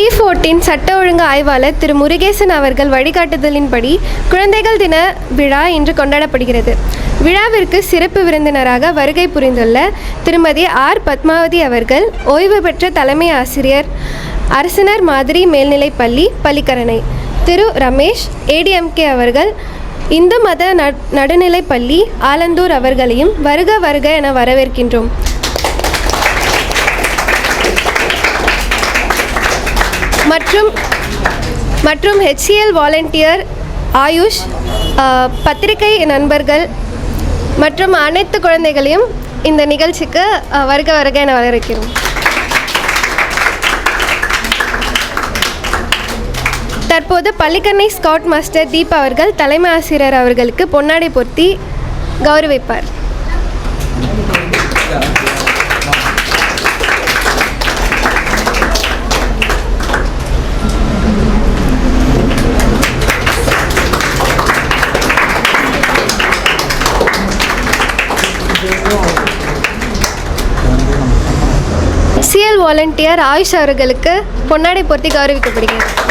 D fourteen சட்ட ஒழுங்கு ஆய்வாளர் திரு முருகேசன் அவர்கள் வழிகாட்டுதலின்படி குழந்தைகள் தின விழா இன்று கொண்டாடப்படுகிறது. விழாவிற்கு சிறப்பு விருந்தினராக வருகை புரிந்துள்ள திருமதி ஆர். பத்மாவதி அவர்கள் ஓய்வு பெற்ற தலைமை ஆசிரியர் அரசினர் மாதிரி மேல்நிலைப்பள்ளி பள்ளிக்கரணை. திரு. ரமேஷ் ஏடிஎம்கே அவர்கள் இந்து மத நட்- நடுநிலைப்பள்ளி ஆலந்தூர் அவர்களையும் வருக வருக என வரவேற்கின்றோம். மற்றும் மற்றும் ஹெச்சிஎல் வாலண்டியர் ஆயுஷ் பத்திரிகை நண்பர்கள் மற்றும் அனைத்து குழந்தைகளையும் இந்த நிகழ்ச்சிக்கு வருக வருக என வரவேற்கிறோம். தற்போது பள்ளிக்கண்ணை ஸ்காட் மாஸ்டர் தீப் அவர்கள் தலைமை ஆசிரியர் அவர்களுக்கு பொன்னாடை பொருத்தி கௌரவிப்பார். சிஎல் வாலண்டியர் ஆயுஷ் அவர்களுக்கு பொன்னாடை பொருத்தி கௌரவிக்கப்படுகிறது.